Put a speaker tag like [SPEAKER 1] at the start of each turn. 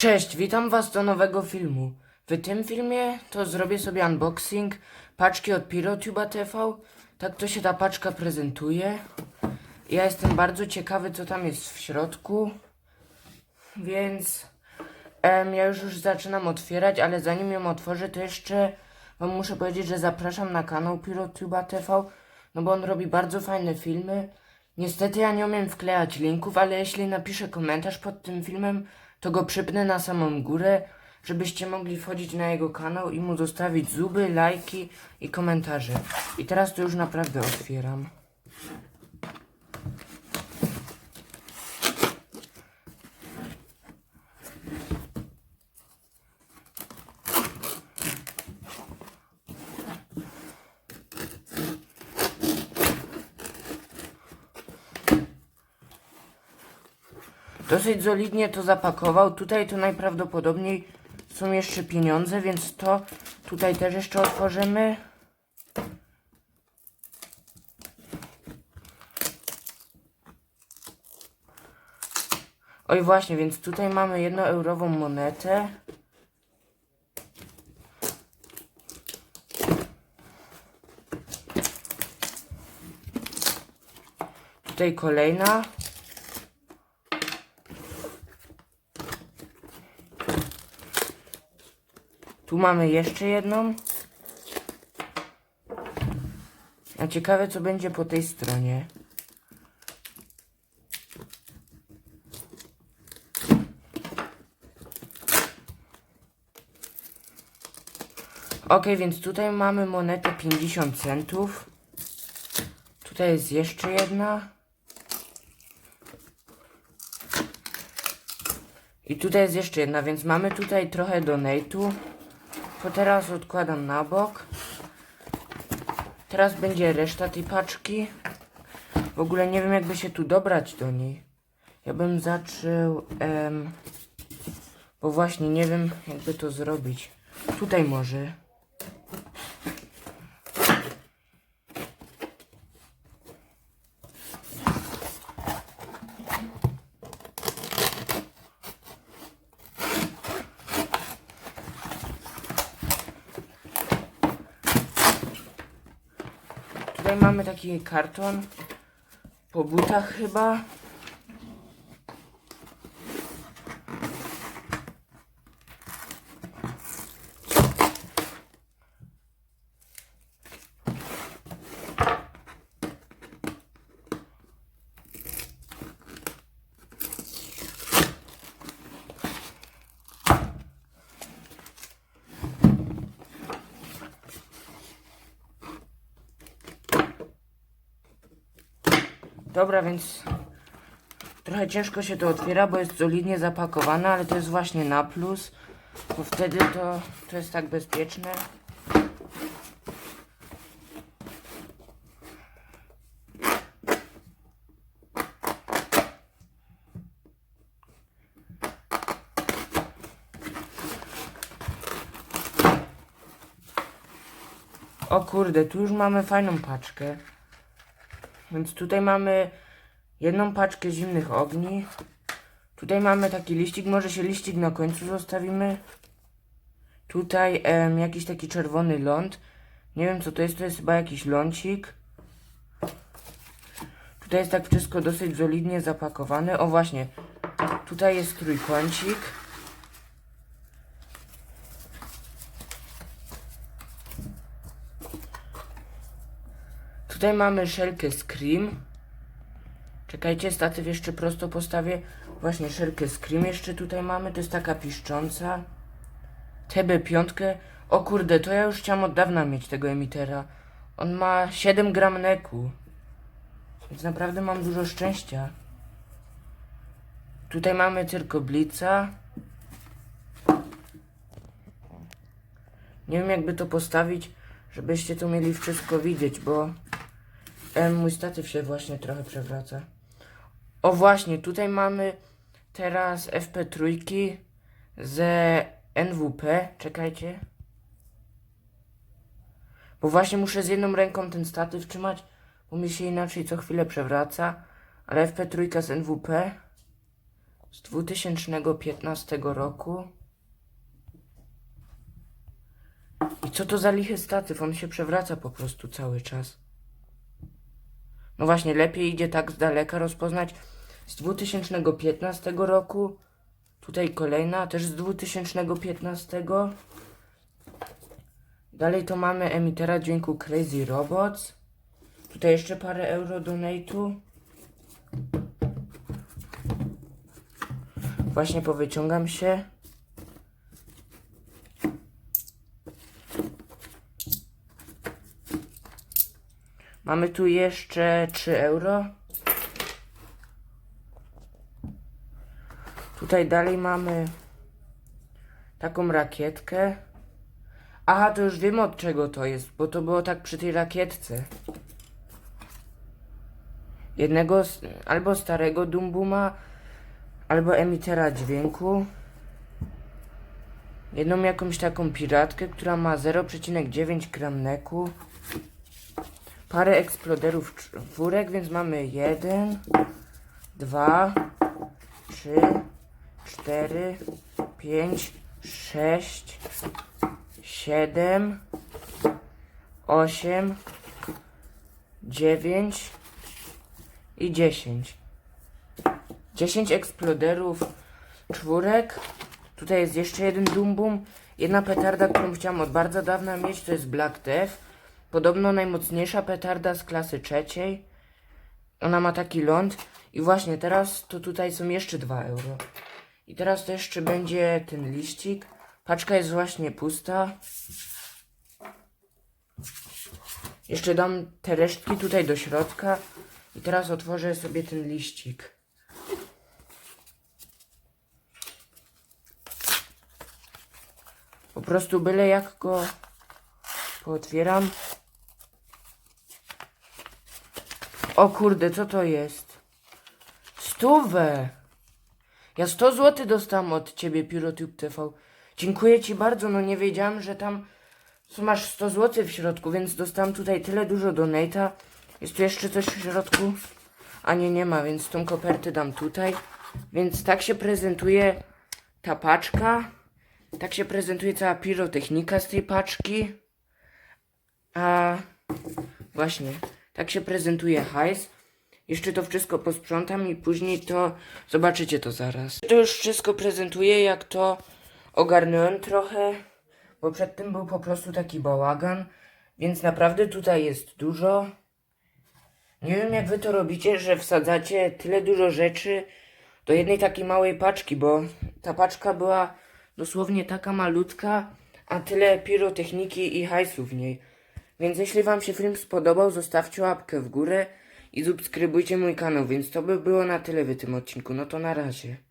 [SPEAKER 1] Cześć, witam was do nowego filmu. W tym filmie to zrobię sobie unboxing paczki od PiroTuba TV. Tak to się ta paczka prezentuje. Ja jestem bardzo ciekawy co tam jest w środku. Więc em, ja już, już zaczynam otwierać, ale zanim ją otworzę to jeszcze wam muszę powiedzieć, że zapraszam na kanał PiroTuba TV. No bo on robi bardzo fajne filmy. Niestety ja nie umiem wklejać linków, ale jeśli napiszę komentarz pod tym filmem, to go przypnę na samą górę, żebyście mogli wchodzić na jego kanał i mu zostawić zuby, lajki i komentarze. I teraz to już naprawdę otwieram. Dosyć solidnie to zapakował. Tutaj to najprawdopodobniej są jeszcze pieniądze, więc to tutaj też jeszcze otworzymy. Oj właśnie, więc tutaj mamy jednoeurową monetę. Tutaj kolejna. Tu mamy jeszcze jedną. A ciekawe co będzie po tej stronie. Ok, więc tutaj mamy monetę 50 centów. Tutaj jest jeszcze jedna. I tutaj jest jeszcze jedna, więc mamy tutaj trochę donate'u. To teraz odkładam na bok. Teraz będzie reszta tej paczki. W ogóle nie wiem jakby się tu dobrać do niej. Ja bym zaczął... Em, bo właśnie nie wiem jakby to zrobić. Tutaj może. Tutaj mamy taki karton. Po butach chyba. Dobra, więc trochę ciężko się to otwiera, bo jest solidnie zapakowane, ale to jest właśnie na plus, bo wtedy to, to jest tak bezpieczne. O kurde, tu już mamy fajną paczkę. Więc tutaj mamy jedną paczkę zimnych ogni. Tutaj mamy taki liścik, może się liścik na końcu zostawimy. Tutaj em, jakiś taki czerwony ląd. Nie wiem co to jest, to jest chyba jakiś lącik. Tutaj jest tak wszystko dosyć solidnie zapakowane. O właśnie, tutaj jest trójkącik. Tutaj mamy szelkę Scream. Czekajcie, statyw jeszcze prosto postawię. Właśnie szelkę Scream jeszcze tutaj mamy. To jest taka piszcząca. TB5. O kurde, to ja już chciałam od dawna mieć tego emitera. On ma 7 gram neku. Więc naprawdę mam dużo szczęścia. Tutaj mamy tylko Blitza. Nie wiem jakby to postawić, żebyście tu mieli wszystko widzieć, bo Em, mój statyw się właśnie trochę przewraca. O właśnie, tutaj mamy teraz FP3 ze NWP. Czekajcie. Bo właśnie muszę z jedną ręką ten statyw trzymać, bo mi się inaczej co chwilę przewraca. Ale FP3 z NWP. z 2015 roku. I co to za lichy statyw? On się przewraca po prostu cały czas. No właśnie, lepiej idzie tak z daleka rozpoznać z 2015 roku. Tutaj kolejna, też z 2015. Dalej to mamy emitera dźwięku Crazy Robots. Tutaj jeszcze parę euro donate'u. Właśnie powyciągam się. Mamy tu jeszcze 3 euro. Tutaj dalej mamy taką rakietkę. Aha, to już wiem od czego to jest, bo to było tak przy tej rakietce. Jednego albo starego Dumbuma, albo emitera dźwięku. Jedną jakąś taką piratkę, która ma 0,9 gram neku. Parę eksploderów czwórek, więc mamy jeden, dwa, trzy, cztery, pięć, sześć, siedem, osiem, dziewięć i dziesięć. Dziesięć eksploderów czwórek. Tutaj jest jeszcze jeden dumbum. Jedna petarda, którą chciałam od bardzo dawna mieć, to jest Black Death. Podobno najmocniejsza petarda z klasy trzeciej. Ona ma taki ląd. I właśnie teraz to tutaj są jeszcze 2 euro. I teraz to jeszcze będzie ten liścik. Paczka jest właśnie pusta. Jeszcze dam te resztki tutaj do środka. I teraz otworzę sobie ten liścik. Po prostu byle jak go pootwieram. O kurde, co to jest? Stówę! Ja 100 zł dostałam od ciebie, PiroTube TV. Dziękuję ci bardzo, no nie wiedziałam, że tam masz 100 zł w środku, więc dostałam tutaj tyle dużo donata. Jest tu jeszcze coś w środku? A nie, nie ma, więc tą kopertę dam tutaj. Więc tak się prezentuje ta paczka. Tak się prezentuje cała pirotechnika z tej paczki. A właśnie, tak się prezentuje hajs. Jeszcze to wszystko posprzątam i później to zobaczycie to zaraz. To już wszystko prezentuję, jak to ogarnąłem trochę, bo przed tym był po prostu taki bałagan, więc naprawdę tutaj jest dużo. Nie wiem jak wy to robicie, że wsadzacie tyle dużo rzeczy do jednej takiej małej paczki, bo ta paczka była dosłownie taka malutka, a tyle pirotechniki i hajsu w niej. Więc jeśli wam się film spodobał, zostawcie łapkę w górę i subskrybujcie mój kanał, więc to by było na tyle w tym odcinku. No to na razie.